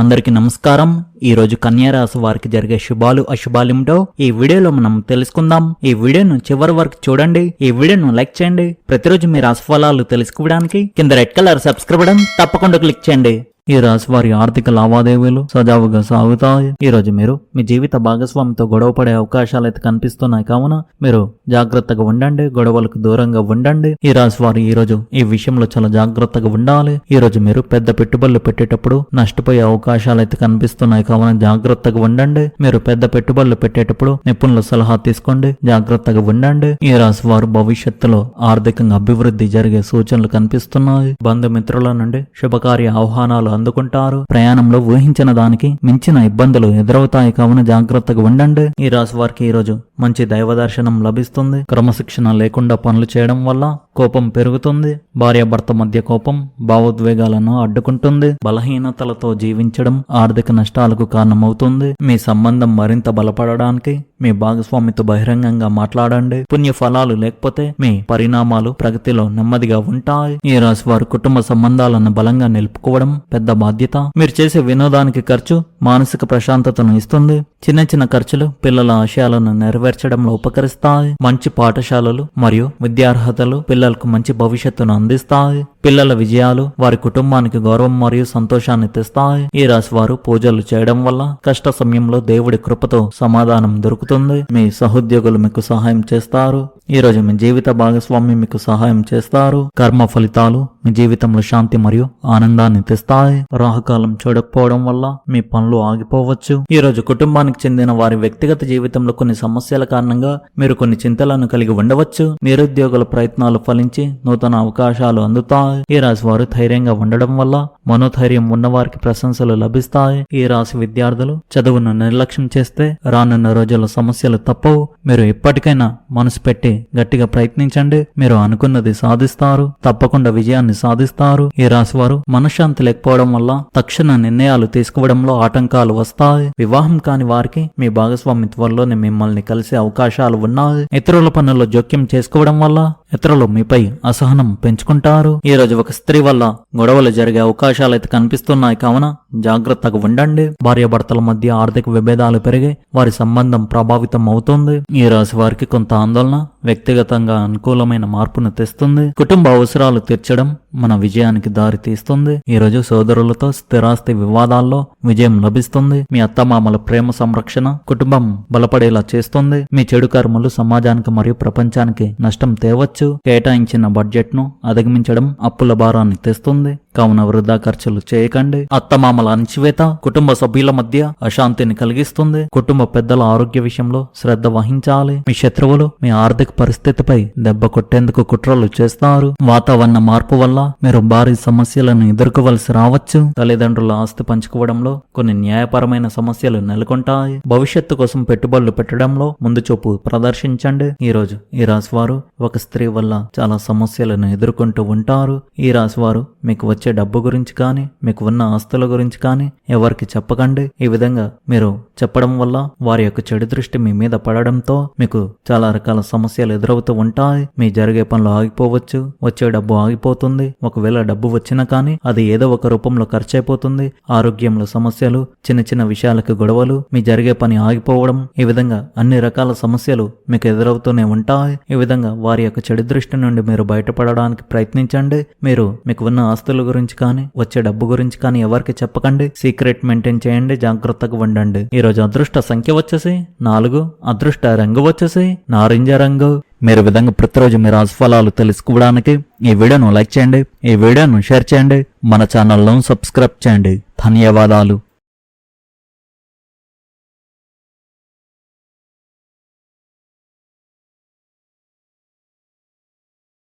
అందరికీ నమస్కారం. ఈ రోజు రాశి వారికి జరిగే శుభాలు అశుభాలేమిటో ఈ వీడియోలో మనం తెలుసుకుందాం. ఈ వీడియోను చివరి వరకు చూడండి. ఈ వీడియోను లైక్ చేయండి. ప్రతిరోజు మీ రాశిఫలాలు తెలుసుకోవడానికి కింద రెడ్ కలర్ సబ్స్క్రైబ్ బటన్ తప్పకుండా క్లిక్ చేయండి. ఈ రాశి వారి ఆర్థిక లావాదేవీలు సజావుగా సాగుతాయి. ఈ రోజు మీరు మీ జీవిత భాగస్వామితో గొడవ పడే అవకాశాలు అయితే కనిపిస్తున్నాయి. కావున మీరు జాగ్రత్తగా ఉండండి. గొడవలకు దూరంగా ఉండండి. ఈ రాశి వారు ఈ రోజు ఈ విషయంలో చాలా జాగ్రత్తగా ఉండాలి. ఈ రోజు మీరు పెద్ద పెట్టుబడులు పెట్టేటప్పుడు నష్టపోయే అవకాశాలు అయితే కనిపిస్తున్నాయి. కావున జాగ్రత్తగా ఉండండి. మీరు పెద్ద పెట్టుబడులు పెట్టేటప్పుడు నిపుణుల సలహా తీసుకోండి. జాగ్రత్తగా ఉండండి. ఈ రాశి వారు భవిష్యత్తులో ఆర్థికంగా అభివృద్ధి జరిగే సూచనలు కనిపిస్తున్నాయి. బంధుమిత్రుల నుండి శుభకార్య ఆహ్వానాలు అందుకుంటారు ప్రయాణంలో ఊహించిన దానికి మించిన ఇబ్బందులు ఎదురవుతాయి కావున జాగ్రత్తగా ఉండండి. ఈ రాశి వారికి ఈ రోజు మంచి దైవ దర్శనం లభిస్తుంది. క్రమశిక్షణ లేకుండా పనులు చేయడం వల్ల కోపం పెరుగుతుంది. భార్యాభర్త మధ్య కోపం భావోద్వేగాలను అడ్డుకుంటుంది. బలహీనతలతో జీవించడం ఆర్థిక నష్టాలకు కారణమవుతుంది. మీ సంబంధం మరింత బలపడడానికి మీ భాగస్వామితో బహిరంగంగా మాట్లాడండి. పుణ్య ఫలాలు లేకపోతే మీ పరిణామాలు ప్రగతిలో నెమ్మదిగా ఉంటాయి. ఈ రాశి వారు కుటుంబ సంబంధాలను బలంగా నిలుపుకోవడం పెద్ద బాధ్యత. మీరు చేసే వినోదానికి ఖర్చు మానసిక ప్రశాంతతను ఇస్తుంది. చిన్న చిన్న ఖర్చులు పిల్లల ఆశయాలను నెరవేర్చడంలో ఉపకరిస్తాయి. మంచి పాఠశాలలు మరియు విద్యార్హతలు పిల్లలకు మంచి భవిష్యత్తును అందిస్తాయి. పిల్లల విజయాలు వారి కుటుంబానికి గౌరవం మరియు సంతోషాన్ని తెస్తాయి. ఈ రాశి వారు పూజలు చేయడం వల్ల కష్ట సమయంలో దేవుడి కృపతో సమాధానం దొరుకుతుంది. మీ సహోద్యోగులు మీకు సహాయం చేస్తారు. ఈ రోజు మీ జీవిత భాగస్వామి మీకు సహాయం చేస్తారు. కర్మ ఫలితాలు మీ జీవితంలో శాంతి మరియు ఆనందాన్ని తెస్తాయి. రాహుకాలం చూడకపోవడం వల్ల మీ పనులు ఆగిపోవచ్చు. ఈ రోజు కుటుంబానికి చెందిన వారి వ్యక్తిగత జీవితంలో కొన్ని సమస్యల కారణంగా మీరు కొన్ని చింతలను కలిగి ఉండవచ్చు. నిరుద్యోగుల ప్రయత్నాలు ఫలించి నూతన అవకాశాలు అందుతాయి. ఈ రాశి వారు ధైర్యంగా ఉండడం వల్ల మనోధైర్యం ఉన్నవారికి ప్రశంసలు లభిస్తాయి. ఈ రాశి విద్యార్థులు చదువును నిర్లక్ష్యం చేస్తే రానున్న రోజుల్లో సమస్యలు తప్పవు. మీరు ఎప్పటికైనా మనసు పెట్టి గట్టిగా ప్రయత్నించండి. మీరు అనుకున్నది సాధిస్తారు. తప్పకుండా విజయాన్ని సాధిస్తారు. ఈ రాశి వారు మనశ్శాంతి లేకపోవడం వల్ల తక్షణ నిర్ణయాలు తీసుకోవడంలో ఆటంకాలు వస్తాయి. వివాహం కాని వారికి మీ భాగస్వామి త్వరలోనే మిమ్మల్ని కలిసే అవకాశాలు ఉన్నాయి. ఇతరుల పనుల్లో జోక్యం చేసుకోవడం వల్ల ఇతరులు మీపై అసహనం పెంచుకుంటారు. ఈ రోజు ఒక స్త్రీ వల్ల గొడవలు జరిగే అవకాశాలు అయితే కనిపిస్తున్నాయి కావున జాగ్రత్తగా ఉండండి. భార్యాభర్తల మధ్య ఆర్థిక విభేదాలు పెరిగి వారి సంబంధం ప్రభావితం అవుతుంది. ఈ రాశి వారికి కొంత ఆందోళన వ్యక్తిగతంగా అనుకూలమైన మార్పును తెస్తుంది. కుటుంబ అవసరాలు తీర్చడం మన విజయానికి దారి తీస్తుంది. ఈ రోజు సోదరులతో స్థిరాస్తి వివాదాల్లో విజయం లభిస్తుంది. మీ అత్తమామల ప్రేమ సంరక్షణ కుటుంబం బలపడేలా చేస్తుంది. మీ చెడు కర్మలు సమాజానికి మరియు ప్రపంచానికి నష్టం తేవచ్చు. కేటాయించిన బడ్జెట్ను అధిగమించడం అప్పుల భారాన్ని తెస్తుంది. కావున వృధా ఖర్చులు చేయకండి. అత్తమామల అణచివేత కుటుంబ సభ్యుల మధ్య అశాంతిని కలిగిస్తుంది. కుటుంబ పెద్దల ఆరోగ్య విషయంలో శ్రద్ధ వహించాలి. మీ శత్రువులు మీ ఆర్థిక పరిస్థితిపై దెబ్బ కొట్టేందుకు కుట్రలు చేస్తారు. వాతావరణ మార్పు వల్ల మీరు భారీ సమస్యలను ఎదుర్కోవలసి రావచ్చు. తల్లిదండ్రుల ఆస్తి పంచుకోవడంలో కొన్ని న్యాయపరమైన సమస్యలు నెలకొంటాయి. భవిష్యత్తు కోసం పెట్టుబడులు పెట్టడంలో ముందు చూపు ప్రదర్శించండి. ఈ రోజు ఈ రాశివారు ఒక స్త్రీ వల్ల చాలా సమస్యలను ఎదుర్కొంటూ ఉంటారు. ఈ రాశి వారు మీకు వచ్చే వచ్చే డబ్బు గురించి కానీ మీకు ఉన్న ఆస్తుల గురించి కానీ ఎవరికి చెప్పకండి. ఈ విధంగా మీరు చెప్పడం వల్ల వారి యొక్క చెడు దృష్టి మీ మీద పడడంతో మీకు చాలా రకాల సమస్యలు ఎదురవుతూ ఉంటాయి. మీ జరిగే పనులు ఆగిపోవచ్చు వచ్చే డబ్బు ఆగిపోతుంది. ఒకవేళ డబ్బు వచ్చినా కానీ అది ఏదో ఒక రూపంలో ఖర్చు అయిపోతుంది ఆరోగ్యంలో సమస్యలు చిన్న చిన్న విషయాలకు గొడవలు మీ జరిగే పని ఆగిపోవడం ఈ విధంగా అన్ని రకాల సమస్యలు మీకు ఎదురవుతూనే ఉంటాయి. ఈ విధంగా వారి యొక్క చెడు దృష్టి నుండి మీరు బయటపడడానికి ప్రయత్నించండి. మీరు మీకు ఉన్న ఆస్తుల గురించి కానీ వచ్చే డబ్బు గురించి కానీ ఎవరికి చెప్పకండి. సీక్రెట్ మెయింటైన్ చేయండి జాగ్రత్తగా ఉండండి. ఈ రోజు అదృష్ట సంఖ్య వచ్చేసి నాలుగు అదృష్ట రంగు వచ్చేసి నారింజ రంగు. మీరు విధంగా ప్రతిరోజు మీ రాశిఫలాలు తెలుసుకోవడానికి ఈ వీడియోను లైక్ చేయండి ఈ వీడియోను షేర్ చేయండి మన ఛానల్ను సబ్స్క్రైబ్ చేయండి. ధన్యవాదాలు.